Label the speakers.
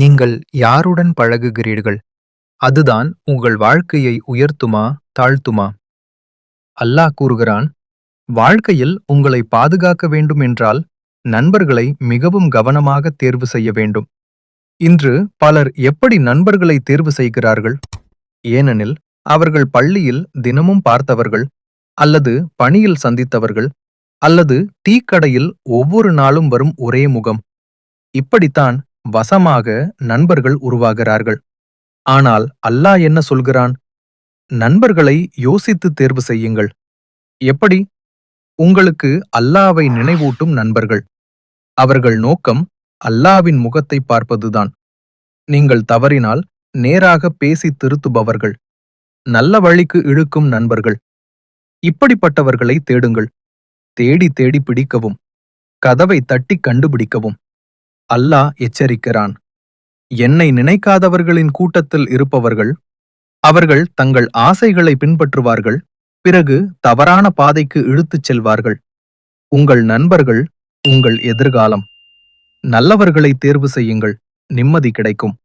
Speaker 1: நீங்கள் யாருடன் பழகுகிறீர்கள்? அதுதான் உங்கள் வாழ்க்கையை உயர்த்துமா தாழ்த்துமா? அல்லாஹ் கூறுகிறான் வாழ்க்கையில் உங்களை பாதுகாக்க வேண்டும் என்றால் நண்பர்களை மிகவும் கவனமாக தேர்வு செய்ய வேண்டும். இன்று பலர் எப்படி நண்பர்களை தேர்வு செய்கிறார்கள்? ஏனெனில் அவர்கள் பள்ளியில் தினமும் பார்த்தவர்கள் அல்லது பணியில் சந்தித்தவர்கள் அல்லது டீக்கடையில் ஒவ்வொரு நாளும் வரும் ஒரே முகம். இப்படித்தான் வசமாக நண்பர்கள் உருவாகிறார்கள். ஆனால் அல்லாஹ் என்ன சொல்கிறான்? நண்பர்களை யோசித்து தேர்வு செய்யுங்கள். எப்படி? உங்களுக்கு அல்லாவை நினைவூட்டும் நண்பர்கள். அவர்கள் நோக்கம் அல்லாவின் முகத்தை பார்ப்பதுதான். நீங்கள் தவறினால் நேராக பேசி திருத்துபவர்கள். நல்ல வழிக்கு இழுக்கும் நண்பர்கள். இப்படிப்பட்டவர்களை தேடுங்கள். தேடி தேடி பிடிக்கவும். கதவை தட்டி கண்டுபிடிக்கவும். அல்லாஹ் எச்சரிக்கிறான். என்னை நினைக்காதவர்களின் கூட்டத்தில் இருப்பவர்கள் அவர்கள் தங்கள் ஆசைகளை பின்பற்றுவார்கள் பிறகு தவறான பாதைக்கு இழுத்துச் செல்வார்கள். உங்கள் நண்பர்கள் உங்கள் எதிர்காலம். நல்லவர்களை தேர்வு செய்யுங்கள் நிம்மதி கிடைக்கும்.